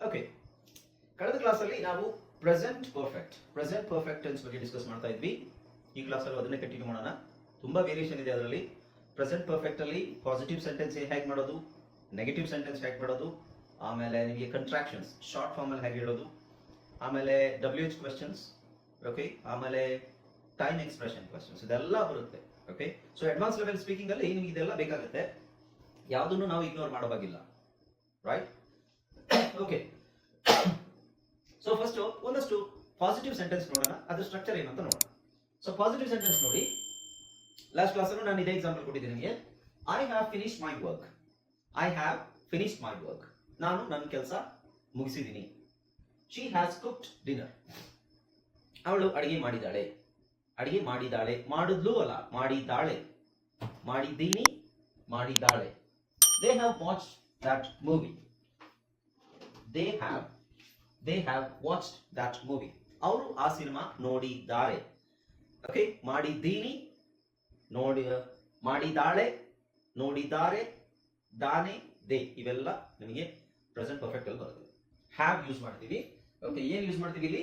Okay ಕಳೆದ ಕ್ಲಾಸಲ್ಲಿ ನಾವು present perfect present perfect tense ಬಗ್ಗೆ ಡಿಸ್ಕಸ್ ಮಾಡ್ತಾ ಇದ್ವಿ. ಈ ಕ್ಲಾಸಲ್ಲಿ ಅದನ್ನೇ ಕಂಟಿನ್ಯೂ ಮಾಡೋಣ. ತುಂಬಾ ವೇರಿಯೇಷನ್ ಇದೆ ಅದರಲ್ಲಿ. ಪ್ರೆಸೆಂಟ್ ಪರ್ಫೆಕ್ಟ್ ಅಲ್ಲಿ ಪಾಸಿಟಿವ್ ಸೆಂಟೆನ್ಸ್ ಹೇಗೆ ಮಾಡೋದು? ನೆಗೆಟಿವ್ ಸೆಂಟೆನ್ಸ್ ಹೇಗೆ ಮಾಡೋದು. ಆಮೇಲೆ ನಿಮಗೆ ಕಂಟ್ರಾಕ್ಷನ್ಸ್ ಶಾರ್ಟ್ ಫಾರ್ಮ್ ಅಲ್ಲಿ ಹೇಗೆ ಹೇಳೋದು. ಆಮೇಲೆ ಡಬ್ಲ್ಯೂ ಎಚ್ ಕ್ವೆಶನ್ಸ್ ಓಕೆ ಆಮೇಲೆ ಟೈಮ್ ಎಕ್ಸ್ಪ್ರೆಷನ್ ಕ್ವೆಶನ್ಸ್ ಇದೆಲ್ಲ ಬರುತ್ತೆ okay so advance level speaking ಅಲ್ಲಿ ನಿಮ್ಗೆ ಇದೆಲ್ಲ ಬೇಕಾಗುತ್ತೆ. ಯಾವುದನ್ನು ನಾವು ಇಗ್ನೋರ್ ಮಾಡೋವಾಗಿಲ್ಲ ರೈಟ್ ಓಕೆ ಸೊ ಫಸ್ಟ್ ಒಂದಷ್ಟು ಪಾಸಿಟಿವ್ ಸೆಂಟೆನ್ಸ್ ನೋಡೋಣ. ಅದ್ರ ಸ್ಟ್ರಕ್ಚರ್ ಏನಂತ ನೋಡೋಣ. ಸೊ ಪಾಸಿಟಿವ್ ಸೆಂಟೆನ್ಸ್ ನೋಡಿ. ಲಾಸ್ಟ್ ಕ್ಲಾಸ್ ನಾನು ಇದೇ ಎಕ್ಸಾಂಪಲ್ ಕೊಟ್ಟಿದ್ದೀನಿ ನಿಮಗೆ. I have finish my work I have finish my work ನಾನು ನನ್ನ ಕೆಲಸ ಮುಗಿಸಿದ್ದೀನಿ. ಶಿ ಹ್ಯಾಸ್ ಕುಕ್ಡ್ ಡಿನ್ನರ್ ಅವಳು ಅಡಿಗೆ ಮಾಡಿದಾಳೆ ಅಡಿಗೆ ಮಾಡಿದಾಳೆ ಮಾಡಿದ್ಲು ಅಲ್ಲ, ಮಾಡಿದ್ದಾಳೆ. ಮಾಡಿದ್ದೀನಿ, ಮಾಡಿದ್ದಾಳೆ. They have watch that movie they have they have watch that movie ಅವರು ಆ ಸಿನಿಮಾ ನೋಡಿದ್ದಾರೆ. ಓಕೆ ಮಾಡಿದ್ದೀನಿ. ನೋಡಿ ಮಾಡಿದಾಳೆ ನೋಡಿದ್ದಾರೆ, ದಾನೆ, ದೇ. ಇವೆಲ್ಲ ನಿಮಗೆ ಪ್ರೆಸೆಂಟ್ ಪರ್ಫೆಕ್ಟ್ ಅಲ್ಲಿ ಬರುತ್ತೆ. ಹ್ಯಾವ್ ಯೂಸ್ ಮಾಡ್ತೀವಿ. ಓಕೆ ಏನು ಯೂಸ್ ಮಾಡ್ತೀವಿ ಇಲ್ಲಿ?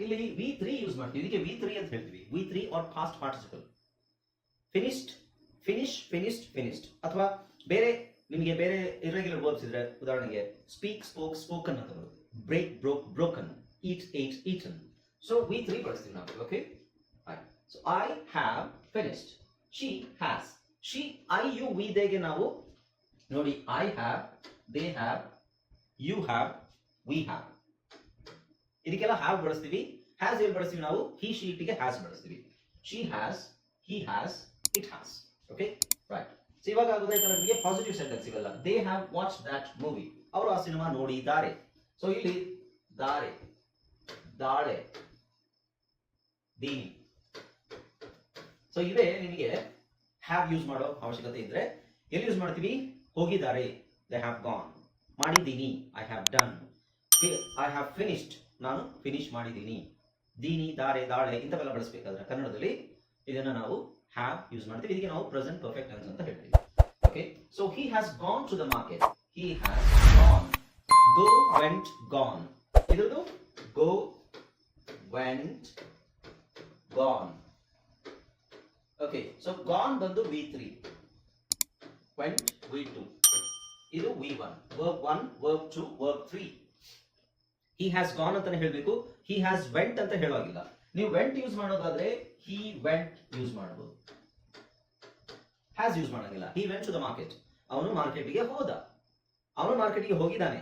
ಇಲ್ಲಿ ವಿ ತ್ರೀ ಯೂಸ್ ಮಾಡ್ತೀವಿ. ಇದಕ್ಕೆ ವಿ ತ್ರೀ ಅಂತ ಹೇಳ್ತೀವಿ. V three are past participle finished finish finished finished ಅಥವಾ ಬೇರೆ ನಿಮಗೆ ಬೇರೆ ಇರೆಗ್ಯುಲರ್ ವರ್ಬ್ಸ್ ಇದ್ರೆ, ಉದಾಹರಣೆಗೆ ಸ್ಪೀಕ್ ಸ್ಪೋಕ್ ಸ್ಪೋಕನ್ ಅಂತ ಬರುತ್ತೆ. Break broke broken eat ate eaten so V three ಬಳಸ್ತೀವಿ ನಾವು. Okay so I have finished she has she I you we ದೇಗೆ ನಾವು ನೋಡಿ I have they have you have we have ಇದಕ್ಕೆಲ್ಲ have ಬಳಸ್ತೀವಿ. Has ಏನ್ ಬಳಸ್ತೀವಿ ನಾವು? ಹಿ ಶೀಟಿಗೆ ಹ್ಯಾಸ್ ಬಳಸ್ತೀವಿ. She has he has it has okay right so ಇವಾಗ ನಿಮಗೆ? ಪಾಸಿಟಿವ್ ಸೆಂಟೆನ್ಸ್ ಇವೆಲ್ಲ they have watch that movie ಅವರು ಆ ಸಿನಿಮಾ ನೋಡಿದ್ದಾರೆ. ಸೊ ಇಲ್ಲಿ, ದಾರೆ, ದಾಳೆ, ದೀನಿ. ಸೊ ಇದೆ ನಿಮಗೆ ಹ್ಯಾವ್ ಯೂಸ್ ಮಾಡೋ ಅವಶ್ಯಕತೆ ಇದ್ರೆ, ಎಲ್ಲಿ ಯೂಸ್ ಮಾಡ್ತೀವಿ? ಹೋಗಿದ್ದಾರೆ. ದೇ ಹ್ಯಾವ್ ಗಾನ್ ಮಾಡಿದ್ದೀನಿ. I have done I have finished ನಾನು ಫಿನಿಶ್ ಮಾಡಿದ್ದೀನಿ. ದೀನಿ, ದಾರೆ, ದಾಳೆ ಇಂಥವೆಲ್ಲ ಬಳಸಬೇಕಾದ್ರೆ ಕನ್ನಡದಲ್ಲಿ ಇದನ್ನ ನಾವು ಹ್ಯಾವ್ ಯೂಸ್ ಮಾಡ್ತೀವಿ. ಇದಕ್ಕೆ ನಾವು ಪ್ರೆಸೆಂಟ್ ಪರ್ಫೆಕ್ಟ್ ಟೆನ್ಸ್ ಅಂತ ಹೇಳ್ತೀವಿ. Okay so he has gone to the market he has gone go went gone ಇದ್ರದ್ದು go went gone okay so gone ಬಂದು V three went V two ಇದು V one work one work two work three he has gone ಅಂತಾನೆ ಹೇಳಬೇಕು. He has vent ಅಂತ ಹೇಳೋಗಿಲ್ಲ ನೀವು went use ಮಾಡೋದಾದ್ರೆ he went use ಮಾಡಬಹುದು has use ಮಾಡಂಗಿಲ್ಲ. He went to the market ಅವನು ಮಾರ್ಕೆಟ್ಗೆ ಹೋದ. ಅವನು ಮಾರ್ಕೆಟ್ಗೆ ಹೋಗಿದ್ದಾನೆ.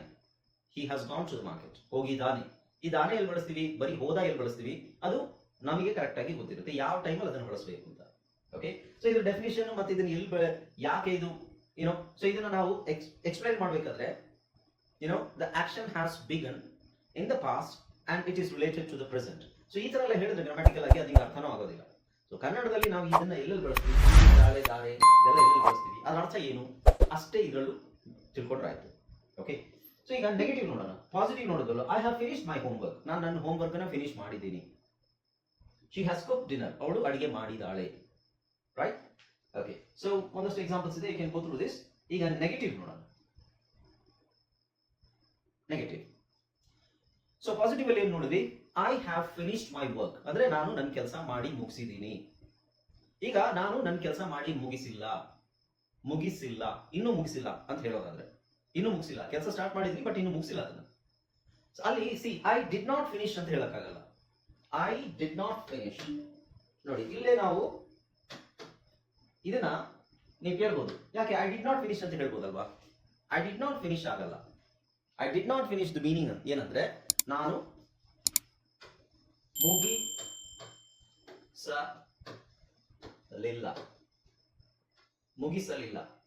He has gone to the market ಹೋಗಿದ್ದಾನೆ. ಈ ದಾನೆ ಎಲ್ಲಿ ಬಳಸ್ತೀವಿ? ಬರೀ ಹೋದ ಎಲ್ಲಿ ಬಳಸ್ತೀವಿ? ಅದು ನಮಗೆ ಕರೆಕ್ಟ್ ಆಗಿ ಗೊತ್ತಿರುತ್ತೆ. ಯಾವ ಟೈಮಲ್ಲಿ ಅದನ್ನು ಬಳಸಬೇಕು ಅಂತ. ಓಕೆ ಸೊ ಇದು ಡೆಫಿನೇಷನ್ ಮತ್ತೆ ಇದನ್ನ ಎಲ್ಲಿ ಯಾಕೆ ಇದು? ಏನೋ ಸೊ ಇದನ್ನ ನಾವು ಎಕ್ಸ್ಪ್ಲೈನ್ ಮಾಡಬೇಕಾದ್ರೆ you know the action has begun in the past and it is related to the present so ಈ ಥರ ಎಲ್ಲ ಹೇಳಿದ್ರೆ ಗ್ರಾಮ್ಯಾಟಿಕಲ್ ಆಗಿ ಅದಕ್ಕೆ ಅರ್ಥನೂ ಆಗೋದಿಲ್ಲ. ಸೊ ಕನ್ನಡದಲ್ಲಿ ನಾವು ಇದನ್ನ ಎಲ್ಲೆಲ್ಲಿ ಬಳಸ್ತೀವಿ? ದಾಳೆ ದಾರೆ ಇದೆಲ್ಲ ಎಲ್ಲೆಲ್ಲಿ ಬಳಸ್ತೀವಿ? ಅದರ ಅರ್ಥ ಏನು? ಅಷ್ಟೇ ಇದರಲ್ಲೂ ತಿಳ್ಕೊಂಡ್ರೆ ಆಯ್ತು. ಓಕೆ ಸೊ ಈಗ ನೆಗೆಟಿವ್ ನೋಡೋಣ. Positive ನೋಡೋದಲ್ಲ I have finish my homework ನಾನು ನನ್ನ ಹೋಮ್ ವರ್ಕ್ ಫಿನಿಶ್ ಮಾಡಿದ್ದೀನಿ. ಶಿ ಹ್ಯಾಸ್ ಕುಕ್ ಡಿನ್ನರ್ ಅವಳು ಅಡಿಗೆ ಮಾಡಿದಾಳೆ. ರೈಟ್ ಓಕೆ ಸೊ ಒಂದಷ್ಟು ಎಕ್ಸಾಂಪಲ್ಸ್ ಇದೆ. You can go through this ಈಗ ನೆಗೆಟಿವ್ ನೋಡೋಣ. ನೆಗೆಟಿವ್ ಸೊ ಪಾಸಿಟಿವ್ ಅಲ್ಲಿ ಏನ್ ನೋಡಿದ್ವಿ? I have finished my work ಅಂದ್ರೆ ನಾನು ನನ್ನ ಕೆಲಸ ಮಾಡಿ ಮುಗಿಸಿದ್ದೀನಿ. ಈಗ ನಾನು ನನ್ನ ಕೆಲಸ ಮಾಡಿ ಮುಗಿಸಿಲ್ಲ. ಮುಗಿಸಿಲ್ಲ. ಇನ್ನೂ ಮುಗಿಸಿಲ್ಲ ಅಂತ ಹೇಳೋದಾದ್ರೆ. ಇನ್ನೂ ಮುಗಿಸಿಲ್ಲ. ಕೆಲಸ ಸ್ಟಾರ್ಟ್ ಮಾಡಿದ್ವಿ ಬಟ್ ಇನ್ನೂ ಮುಗಿಸಿಲ್ಲ ಅದನ್ನ. So, ಅಲ್ಲಿ see I did not finish ಅಂತ ಹೇಳಕ್ಕಾಗಲ್ಲ. ಐ ಡಿಡ್ ನಾಟ್ ಫಿನಿಶ್ ನೋಡಿ, ಇಲ್ಲೇ ನಾವು ಇದನ್ನ ನೀವು ಕೇಳ್ಬೋದು. ಯಾಕೆ? ಐ ಡಿಡ್ ನಾಟ್ ಫಿನಿಶ್ ಅಂತ ಹೇಳ್ಬೋದಲ್ವಾ? ಐ ಡಿಡ್ ನಾಟ್ ಫಿನಿಶ್ ಆಗಲ್ಲ. I did not finish the meaning ಏನಂದ್ರೆ ನಾನು ಮುಗಿಸಲಿಲ್ಲ ಮುಗಿಸಲಿಲ್ಲ.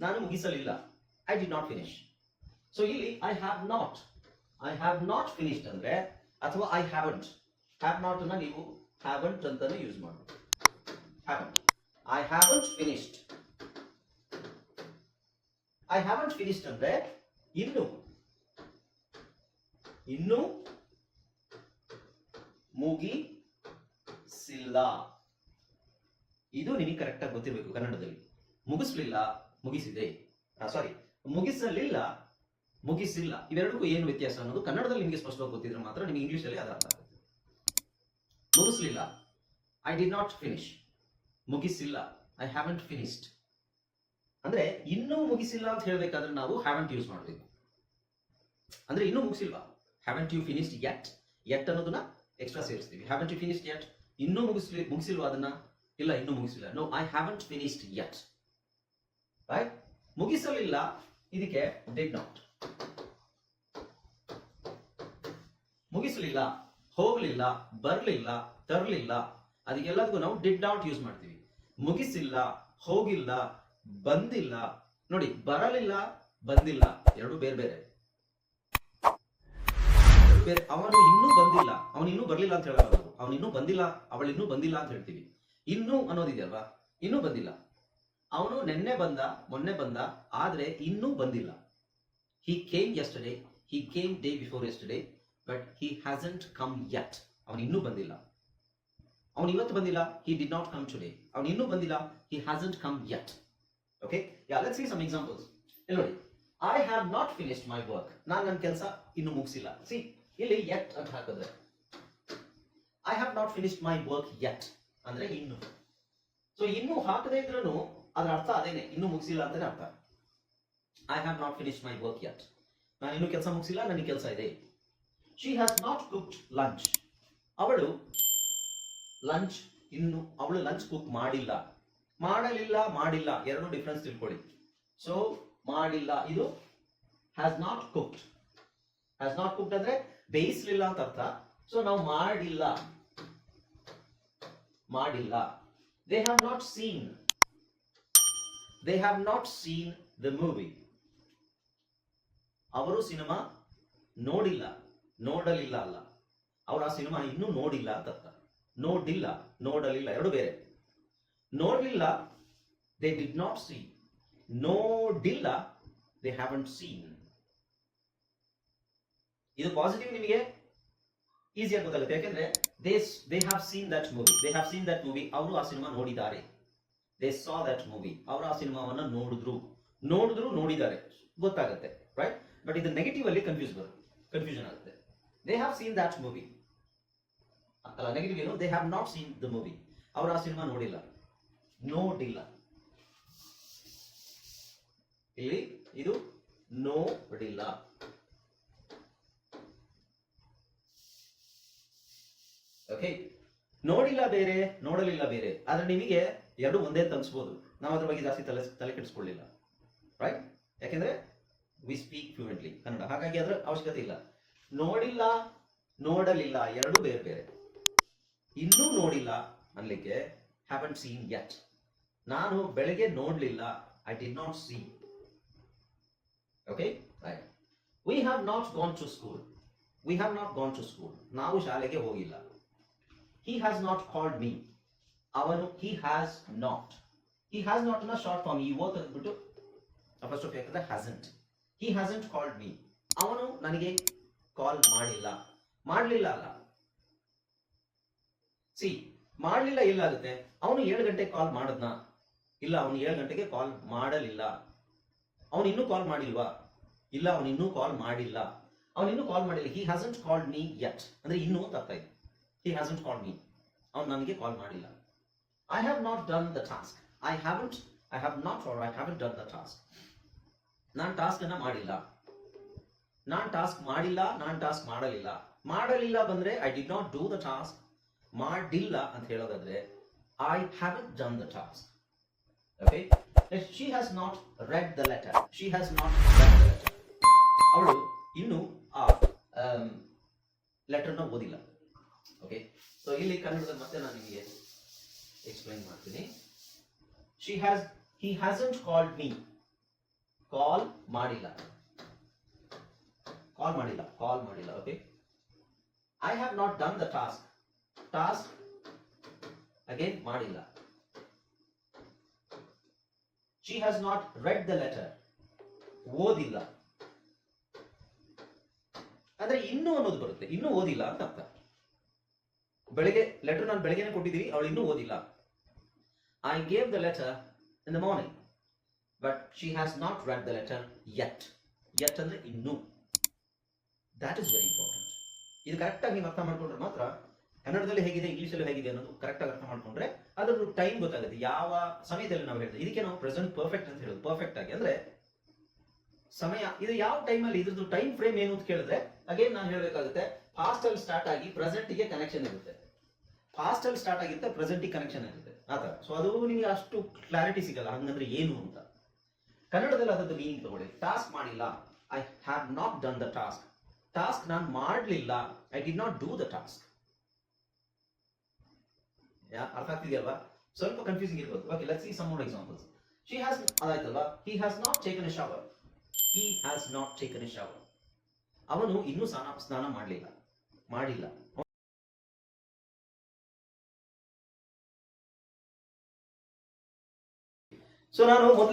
ನಾನು ಮುಗಿಸಲಿಲ್ಲ. I did not finish so ಇಲ್ಲಿ I have not I have not finished ಅಂದ್ರೆ, ಅಥವಾ ಐ ಹ್ಯಾವಂಟ್ ಹ್ಯಾವ್ ನಾಟ್ ಅನ್ನ ನೀವು ಹ್ಯಾವಂಟ್ ಅಂತಾನೆ ಯೂಸ್ ಮಾಡಬಹುದು haven't I haven't finished I haven't finished ಅಂದ್ರೆ, ಇನ್ನು ಇನ್ನು ಮುಗಿಸಿಲ್ಲ ಇದು ನಿಮಗೆ ಕರೆಕ್ಟ್ ಆಗಿ ಗೊತ್ತಿರಬೇಕು ಕನ್ನಡದಲ್ಲಿ. ಮುಗಿಸ್ಲಿಲ್ಲ, ಮುಗಿಸಿದೆ. ಸಾರಿ ಮುಗಿಸಲಿಲ್ಲ, ಮುಗಿಸಿಲ್ಲ. ಇವೆರಡಕ್ಕೂ ಏನು ವ್ಯತ್ಯಾಸ ಅನ್ನೋದು ಕನ್ನಡದಲ್ಲಿ ನಿಮಗೆ ಸ್ಪಷ್ಟವಾಗಿ ಗೊತ್ತಿದ್ರೆ ಮಾತ್ರ ನಿಮಗೆ ಇಂಗ್ಲಿಷಲ್ಲಿ ಅದರ ಅರ್ಥ ಆಗುತ್ತೆ. ಮುಗಿಸ್ಲಿಲ್ಲ. ಐ ಡಿ ನಾಟ್ ಫಿನಿಶ್ ಮುಗಿಸಿಲ್ಲ. ಐ ಹ್ಯಾವೆಂಟ್ ಫಿನಿಶ್ಡ್ ಅಂದ್ರೆ ಇನ್ನೂ ಮುಗಿಸಿಲ್ಲ ಅಂತ ಹೇಳ್ಬೇಕಾದ್ರೆ ನಾವು ಹ್ಯಾವೆಂಟ್ ಯೂಸ್ ಮಾಡಬೇಕು. ಅಂದ್ರೆ ಇನ್ನೂ ಮುಗಿಸಿಲ್ವಾ? Haven't you finished yet yet ಅನ್ನೋದನ್ನ ಎಕ್ಸ್ಟ್ರಾ ಸೇರಿಸ್ತೀವಿ. ಹ್ಯಾವೆಂಟ್ ಯು ಫಿನಿಶ್ಡ್ ಯಟ್ ಇನ್ನೂ ಮುಗಿಸ್ಲಿ, ಮುಗಿಸಿಲ್ವಾ ಅದನ್ನ? ಇಲ್ಲ, ಇನ್ನೂ ಮುಗಿಸಿಲ್ಲ no I haven't finished yet right ಮುಗಿಸಲಿಲ್ಲ, ಇದಕ್ಕೆ ಡಿಡ್ ನಾಟ್ ಮುಗಿಸಲಿಲ್ಲ, ಹೋಗ್ಲಿಲ್ಲ, ಬರ್ಲಿಲ್ಲ, ತರ್ಲಿಲ್ಲ, ಅದಕ್ಕೆಲ್ಲದಕ್ಕೂ ನಾವು ಡಿಡ್ ನಾಟ್ ಯೂಸ್ ಮಾಡ್ತೀವಿ. ಮುಗಿಸಿಲ್ಲ, ಹೋಗಿಲ್ಲ, ಬಂದಿಲ್ಲ. ನೋಡಿ, ಬರಲಿಲ್ಲ, ಬಂದಿಲ್ಲ, ಎರಡು ಬೇರೆ ಬೇರೆ ಬೇರೆ ಅವನು ಇನ್ನೂ ಬಂದಿಲ್ಲ, ಅವನು ಇನ್ನೂ ಬರ್ಲಿಲ್ಲ ಅಂತ ಹೇಳಲ್ಲ ಅವನು. ಇನ್ನೂ ಬಂದಿಲ್ಲ, ಅವಳು ಇನ್ನೂ ಬಂದಿಲ್ಲ ಅಂತ ಹೇಳ್ತೀವಿ. ಇನ್ನೂ ಅನ್ನೋದಿದೆಯಲ್ವಾ? ಇನ್ನೂ ಬಂದಿಲ್ಲ. ಅವನು ನಿನ್ನೆ ಬಂದ, ಮೊನ್ನೆ ಬಂದ, ಆದ್ರೆ ಇನ್ನೂ ಬಂದಿಲ್ಲ. He came yesterday he came day before yesterday but he hasn't come yet ಅವನು ಇನ್ನೂ ಬಂದಿಲ್ಲ. ಅವನು ಇವತ್ತು ಬಂದಿಲ್ಲ he did not come today ಅವನು ಇನ್ನೂ ಬಂದಿಲ್ಲ he hasn't come yet okay yeah let's some examples ನೋಡಿ. I have not finished my work ನಾನು ನನ್ನ ಕೆಲಸ ಇನ್ನೂ ಮುಗಿಸಿಲ್ಲ. ಸಿ ಇಲ್ಲಿ ಎಟ್ ಅಂತ ಹಾಕಿದ್ರೆ. I have not finished my work yet ಅಂದ್ರೆ ಇನ್ನು. ಸೊ ಇನ್ನು ಹಾಕದೇ ಇದ್ರೂ ಅದರ ಅರ್ಥ ಅದೇನೆ. ಇನ್ನೂ ಮುಗಿಸಿಲ್ಲ ಅಂತಾನೆ ಅರ್ಥ. I have not finish my work yet ನಾನು ಇನ್ನೂ ಕೆಲಸ ಮುಗಿಸಿಲ್ಲ, ನನಗೆ ಕೆಲಸ ಇದೆ. She has not cooked lunch ಅವಳು ಲಂಚ್ ಇನ್ನು ಅವಳು ಲಂಚ್ ಕುಕ್ ಮಾಡಿಲ್ಲ. ಮಾಡಲಿಲ್ಲ, ಮಾಡಿಲ್ಲ. ಎರಡು ಡಿಫ್ರೆನ್ಸ್ ತಿಳ್ಕೊಳ್ಳಿ. ಸೊ ಮಾಡಿಲ್ಲ. ಇದು has not cooked has not cooked ಅಂದ್ರೆ ಬೇಯಿಸ್ಲಿಲ್ಲ ಅಂತ ಅರ್ಥ. ಸೊ ನಾವು ಮಾಡಿಲ್ಲ. ಮಾಡಿಲ್ಲ. They have not seen they have not seen the movie ಅವರು ಸಿನಿಮಾ ನೋಡಿಲ್ಲ. ನೋಡಲಿಲ್ಲ ಅಲ್ಲ. ಅವರು ಆ ಸಿನಿಮಾ ಇನ್ನೂ ನೋಡಿಲ್ಲ ಅಂತ ಅರ್ಥ. ನೋಡಿಲ್ಲ, ನೋಡಲಿಲ್ಲ. ಎರಡು ಬೇರೆ. ನೋಡಲಿಲ್ಲ ದೇ ಡಿಡ್ ನಾಟ್ ಸೀನ್ ನೋಡಿಲ್ಲ ದೇ ಹ್ಯಾವಂಟ್ ಸೀನ್ ಇದು ಪಾಸಿಟಿವ್ ನಿಮಗೆ ಈಸಿಯಾಗಿ ಗೊತ್ತಾಗುತ್ತೆ ಯಾಕಂದ್ರೆ they they have seen that movie they have seen that movie ಅವರು ಆ ಸಿನಿಮಾ ನೋಡಿದ್ದಾರೆ. ದೇ ಸಾ ದಟ್ ಮೂವಿ ಅವರು ಆ ಸಿನಿಮಾವನ್ನ ನೋಡಿದ್ರು. ನೋಡಿದ್ರು, ನೋಡಿದ್ದಾರೆ. ಗೊತ್ತಾಗುತ್ತೆ ರೈಟ್ ಬಟ್ ಇದು ನೆಗೆಟಿವ್ ಅಲ್ಲಿ ಕನ್ಫ್ಯೂಸ್ ಬರುತ್ತೆ. ಕನ್ಫ್ಯೂಷನ್ ಆಗುತ್ತೆ. They have seen that movie ಅಲ್ಲ ನೆಗೆಟಿವ್ ಏನು? They have not seen the movie ಅವರು ಆ ಸಿನಿಮಾ ನೋಡಿಲ್ಲ. ನೋಡಿಲ್ಲ. ಇಲ್ಲಿ ಇದು ನೋಡಿಲ್ಲ. ಓಕೆ ನೋಡಿಲ್ಲ ಬೇರೆ, ನೋಡಲಿಲ್ಲ ಬೇರೆ. ಆದ್ರೆ ನಿಮಗೆ ಎರಡು ಒಂದೇ ತನ್ಸ್ಬೋದು ನಾವು ಅದ್ರ ಬಗ್ಗೆ ಜಾಸ್ತಿ ತಲೆ ತಲೆ ಕೆಡಿಸ್ಕೊಳ್ಳಿಲ್ಲ. ರೈಟ್ ಯಾಕೆಂದ್ರೆ ವಿ ಸ್ಪೀಕ್ ಫ್ಲೂಯೆಂಟ್ಲಿ ಕನ್ನಡ. ಹಾಗಾಗಿ ಅದರ ಅವಶ್ಯಕತೆ ಇಲ್ಲ. ನೋಡಿಲ್ಲ, ನೋಡಲಿಲ್ಲ, ಎರಡು ಬೇರೆ ಬೇರೆ. ಇನ್ನೂ ನೋಡಿಲ್ಲ ಅನ್ಲಿಕ್ಕೆ ಹ್ಯಾವನ್ ಸೀನ್ ಯಟ್ ನಾನು ಬೆಳಗ್ಗೆ ನೋಡ್ಲಿಲ್ಲ I did not see okay right we have not gone to school we have not gone to school ನಾವು ಶಾಲೆಗೆ ಹೋಗಿಲ್ಲ. He has not called me ಅವನು he has not he has not ಅನ್ನ short form ಈ ಓದ್ ಅಂದ್ಬಿಟ್ಟು first of ಯಾಕಂದ್ರೆ hasn't he hasn't called me ಅವನು ನನಗೆ ಕಾಲ್ ಮಾಡಿಲ್ಲ. ಮಾಡಲಿಲ್ಲ ಅಲ್ಲ. ಸಿ ಮಾಡಲಿಲ್ಲ ಎಲ್ಲಾಗುತ್ತೆ? ಅವನು ಏಳು ಗಂಟೆಗೆ ಕಾಲ್ ಮಾಡದ್ನ? ಇಲ್ಲ, ಅವನು ಏಳು ಗಂಟೆಗೆ ಕಾಲ್ ಮಾಡಲಿಲ್ಲ. ಅವನು ಇನ್ನೂ ಕಾಲ್ ಮಾಡಿಲ್ವಾ? ಇಲ್ಲ, ಅವನು ಇನ್ನೂ ಕಾಲ್ ಮಾಡಿಲ್ಲ. ಅವನು ಇನ್ನೂ ಕಾಲ್ ಮಾಡಿಲ್ಲ. He hasn't called me yet ಅಂದ್ರೆ ಇನ್ನೂ ಅಂತ ಇದೆ ಹಿ ಹ್ಯಾಸಂಟ್ ಕಾಲ್ ಮೀ ಅವನು ನನಗೆ ಕಾಲ್ ಮಾಡಿಲ್ಲ. I have not done the task I haven't I have not or I haven't done the task ನಾನು ಟಾಸ್ಕ್ ಅನ್ನ ಮಾಡಿಲ್ಲ. ನಾನು ಟಾಸ್ಕ್ ಮಾಡಿಲ್ಲ, ನಾನು ಟಾಸ್ಕ್ ಮಾಡಲಿಲ್ಲ. ಮಾಡಲಿಲ್ಲ ಬಂದ್ರೆ I did not do the task ಮಾಡಿಲ್ಲ ಅಂತ ಹೇಳೋದಾದ್ರೆ I have done the task okay she has not read the letter she has not read the letter ಅವಳು ಇನ್ನು ಆ ಲೆಟರ್ನ ಓದಿಲ್ಲ. ಓಕೆ ಸೊ ಇಲ್ಲಿ ಕನ್ನಡದ ಮತ್ತೆ ನಾನು ನಿಮಗೆ ಎಕ್ಸ್ಪ್ಲೈನ್ ಮಾಡ್ತೀನಿ. She has he hasn't called me call ಮಾಡಿಲ್ಲ. ಕಾಲ್ ಮಾಡಿಲ್ಲ. ಕಾಲ್ ಮಾಡಿಲ್ಲ. Okay I have not done the task task again ಮಾಡಿಲ್ಲ. She has not read the letter ಓದಿಲ್ಲ. ಅಂದ್ರೆ ಇನ್ನೂ ಅನ್ನೋದು ಬರುತ್ತೆ. ಇನ್ನೂ ಓದಿಲ್ಲ ಅಂತ ಅರ್ಥ. ಬೆಳಿಗ್ಗೆ ಲೆಟರ್ ನಾನು ಬೆಳಿಗ್ಗೆನೆ ಕೊಟ್ಟಿದ್ದೀವಿ, ಅವಳು ಇನ್ನೂ ಓದಿಲ್ಲ. I gave the letter in the morning but she has not read the letter yet yet ಅಂದ್ರೆ ಇನ್ನೂ. ದ್ಯಾಟ್ ಇಸ್ ವೆರಿ ಇಂಪಾರ್ಟೆಂಟ್ ಇದು ಕರೆಕ್ಟಾಗಿ ನೀವು ಅರ್ಥ ಮಾಡ್ಕೊಂಡ್ರೆ ಮಾತ್ರ ಕನ್ನಡದಲ್ಲಿ ಹೇಗಿದೆ, ಇಂಗ್ಲೀಷಲ್ಲಿ ಹೇಗಿದೆ ಅನ್ನೋದು ಕರೆಕ್ಟಾಗಿ ಅರ್ಥ ಮಾಡ್ಕೊಂಡ್ರೆ ಅದರದ್ದು ಟೈಮ್ ಗೊತ್ತಾಗುತ್ತೆ. ಯಾವ ಸಮಯದಲ್ಲಿ ನಾವು ಹೇಳ್ತೀವಿ. ಇದಕ್ಕೆ ನಾವು ಪ್ರೆಸೆಂಟ್ ಪರ್ಫೆಕ್ಟ್ ಅಂತ ಹೇಳೋದು. ಪರ್ಫೆಕ್ಟ್ ಆಗಿ ಅಂದ್ರೆ ಸಮಯ, ಇದು ಯಾವ ಟೈಮಲ್ಲಿ ಇದ್ರದ್ದು ಟೈಮ್ ಫ್ರೇಮ್ ಏನು ಅಂತ ಕೇಳಿದ್ರೆ ಅಗೇನ್ ನಾನು ಹೇಳಬೇಕಾಗುತ್ತೆ ಫಾಸ್ಟ್ ಅಲ್ಲಿ ಸ್ಟಾರ್ಟ್ ಆಗಿ ಪ್ರೆಸೆಂಟ್ಗೆ ಕನೆಕ್ಷನ್ ಇರುತ್ತೆ. ಫಾಸ್ಟ್ ಅಲ್ಲಿ ಸ್ಟಾರ್ಟ್ ಆಗಿರುತ್ತೆ ಪ್ರೆಸೆಂಟ್ ಕನೆಕ್ಷನ್ ಇರುತ್ತೆ ಆತರ ಸೊ ಅದು ನಿಮಗೆ ಅಷ್ಟು ಕ್ಲಾರಿಟಿ ಸಿಗಲ್ಲ. ಹಂಗಂದ್ರೆ ಏನು ಅಂತ. ಕನ್ನಡದಲ್ಲಿ ಅದರದ್ದು ಮೀನಿಂಗ್ ತಗೊಳ್ಳಿ. ಟಾಸ್ಕ್ ಮಾಡಿಲ್ಲ. I have not done the task task ನಾನು ಮಾಡಲಿಲ್ಲ. I did not do the task ಅರ್ಥ ಆಗ್ತಿದೆಯಲ್ವಾ? ಸ್ವಲ್ಪ ಕನ್ಫ್ಯೂಸಿಂಗ್ ಇರ್ಬೋದು. Okay let's see some more examples she has ಅದಾಯ್ತಲ್ವಾ? He has not taken a shower he has not taken a shower ಅವನು ಇನ್ನೂ ಸ್ನಾನ ಸ್ನಾನ ಮಾಡಲಿಲ್ಲ. ಮಾಡಿಲ್ಲ. ಸೊ ನಾನು ಮೊದಲು